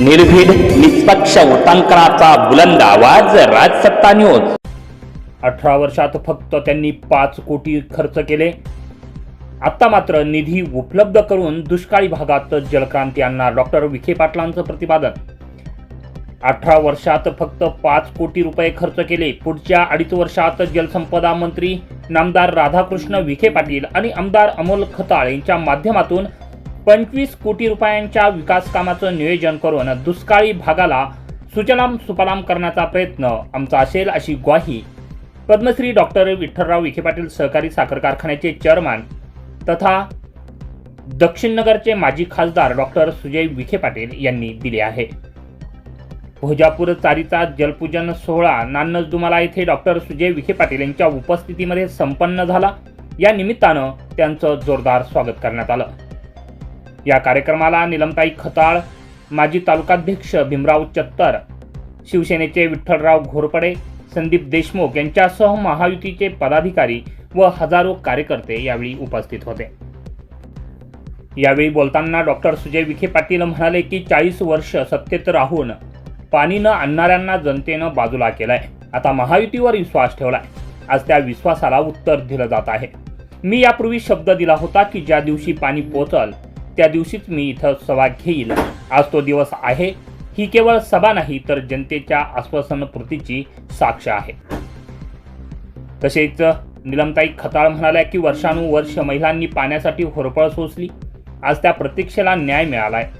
निर्भीड निष्पक्ष उटांकनाचा बुलंद आवाज राजसत्ता न्यूज. अठरा वर्षात फक्त त्यांनी पाच कोटी खर्च केले. आता मात्र निधी उपलब्ध करून दुष्काळी भागात जलक्रांती आणणार डॉक्टर विखे पाटलांचं प्रतिपादन. अठरा वर्षात फक्त पाच कोटी रुपये खर्च केले. पुढच्या अडीच वर्षात जलसंपदा मंत्री नामदार राधाकृष्ण विखे पाटील आणि आमदार अमोल खताळ यांच्या माध्यमातून पंचवीस कोटी रुपयांच्या विकास कामाचं नियोजन करून दुष्काळी भागाला सुजलाम सुफलाम करण्याचा प्रयत्न आमचा असेल अशी ग्वाही पद्मश्री डॉक्टर विठ्ठलराव विखे पाटील सहकारी साखर कारखान्याचे चेअरमॅन तथा दक्षिण नगरचे माजी खासदार डॉक्टर सुजय विखे पाटील यांनी दिले आहे. भोजापूर चारीचा जलपूजन सोहळा नान्नज दुमाला येथे डॉक्टर सुजय विखे पाटील यांच्या उपस्थितीमध्ये संपन्न झाला. या निमित्तानं त्यांचं जोरदार स्वागत करण्यात आलं. या कार्यक्रमाला निलमताई खताळ माजी तालुकाध्यक्ष भीमराव चत्तर शिवसेनेचे विठ्ठलराव घोरपडे संदीप देशमुख यांच्यासह महायुतीचे पदाधिकारी व हजारो कार्यकर्ते यावेळी उपस्थित होते. यावेळी बोलताना डॉक्टर सुजय विखे पाटील म्हणाले की चाळीस वर्ष सत्तेत राहून पाणी न आणणाऱ्यांना जनतेनं बाजूला केलंय. आता महायुतीवर विश्वास ठेवलाय. आज त्या विश्वासाला उत्तर दिलं जात आहे. मी यापूर्वी शब्द दिला होता की ज्या दिवशी पाणी पोचल त्या दिवशीच मी इथं सभा घेईल. आज तो दिवस आहे. ही केवळ सभा नाही तर जनतेच्या आश्वासनपूर्तीची साक्ष आहे. तसेच निलमताई खताळ म्हणाल्या की वर्षानुवर्ष महिलांनी पाण्यासाठी होरपळ सोसली. आज त्या प्रतीक्षेला न्याय मिळालाय.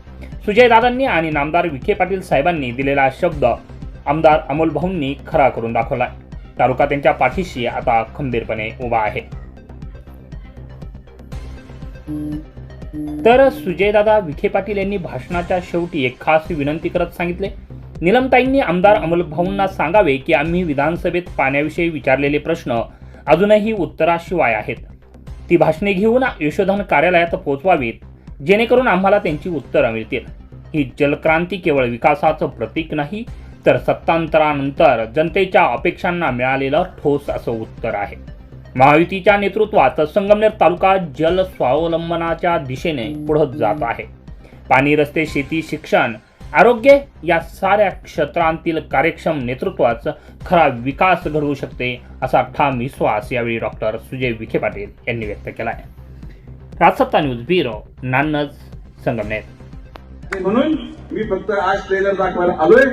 सुजयदादांनी आणि नामदार विखे पाटील साहेबांनी दिलेला शब्द आमदार अमोल भाऊंनी खरा करून दाखवलाय. तालुका त्यांच्या पाठीशी आता खंबीरपणे उभा आहे. तर सुजयदादा विखे पाटील यांनी भाषणाच्या शेवटी एक खास विनंती करत सांगितले. निलमताईंनी आमदार अमलभाऊंना सांगावे की आम्ही विधानसभेत पाण्याविषयी विचारलेले प्रश्न अजूनही उत्तराशिवाय आहेत. ती भाषणे घेऊन यशोधन कार्यालयात पोहोचवावीत जेणेकरून आम्हाला त्यांची उत्तरं मिळतील. ही जलक्रांती केवळ विकासाचं प्रतीक नाही तर सत्तांतरानंतर जनतेच्या अपेक्षांना मिळालेलं ठोस असं उत्तर आहे. महायुतीच्या नेतृत्वात संगमनेर तालुका जल स्वावलंबनाच्या दिशेने पुढे जात आहे. पाणी रस्ते शेती शिक्षण आरोग्य या साऱ्या क्षेत्रांतील कार्यक्षम नेतृत्वाच खरा विकास घडवू शकते असा ठाम विश्वास यावेळी डॉक्टर सुजय विखे पाटील यांनी व्यक्त केला आहे राजसत्ता न्यूज ब्युरो नान्नज संगमनेर. म्हणून मी फक्त आज ट्रेलर दाखवायला आलोय.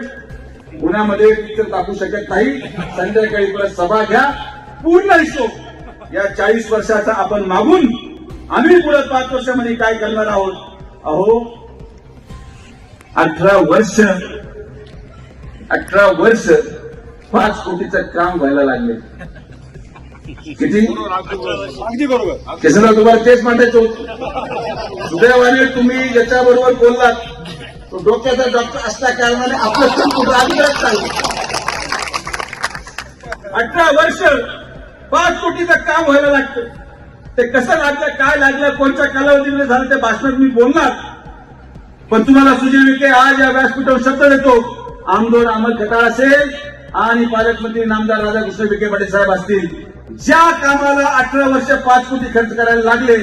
पुण्यामध्ये पिक्चर दाखवू शकत नाही. संध्याकाळी परत सभा घ्या. पूर्ण हिशोब. या चाळीस वर्षाचा आपण मागून आम्ही पुढे पाच वर्षामध्ये काय करणार आहोत? अहो अठरा वर्ष अठरा वर्ष पाच कोटीचं काम व्हायला लागले. किती? अगदी बरोबर. तुम्हाला तेच मांडायचं होतं सुदैवाने तुम्ही ज्याच्याबरोबर बोललात. तो डोक्याचा डॉक्टर असल्या कारणाने आपलं काम कुठं अठरा वर्ष पाच कोटीचं काम व्हायला लागतं. ते कसं लागलं काय लागलं कोणत्या कालावधीमध्ये झालं ते भाषणात मी बोलणार. पण तुम्हाला सुजय विखे आज या व्यासपीठावर शब्द देतो. आमदार अमल खटाळ असेल आणि पालकमंत्री नामदार राधाकृष्ण विखे पाटील साहेब असतील. ज्या कामाला अठरा वर्ष पाच कोटी खर्च करायला लागले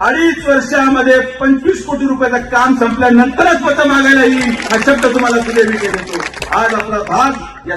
अडीच वर्षामध्ये पंचवीस कोटी रुपयाचं काम संपल्यानंतरच मतं मागायला येईल हा शब्द तुम्हाला सुजय विखे देतो. आज आपला भाग या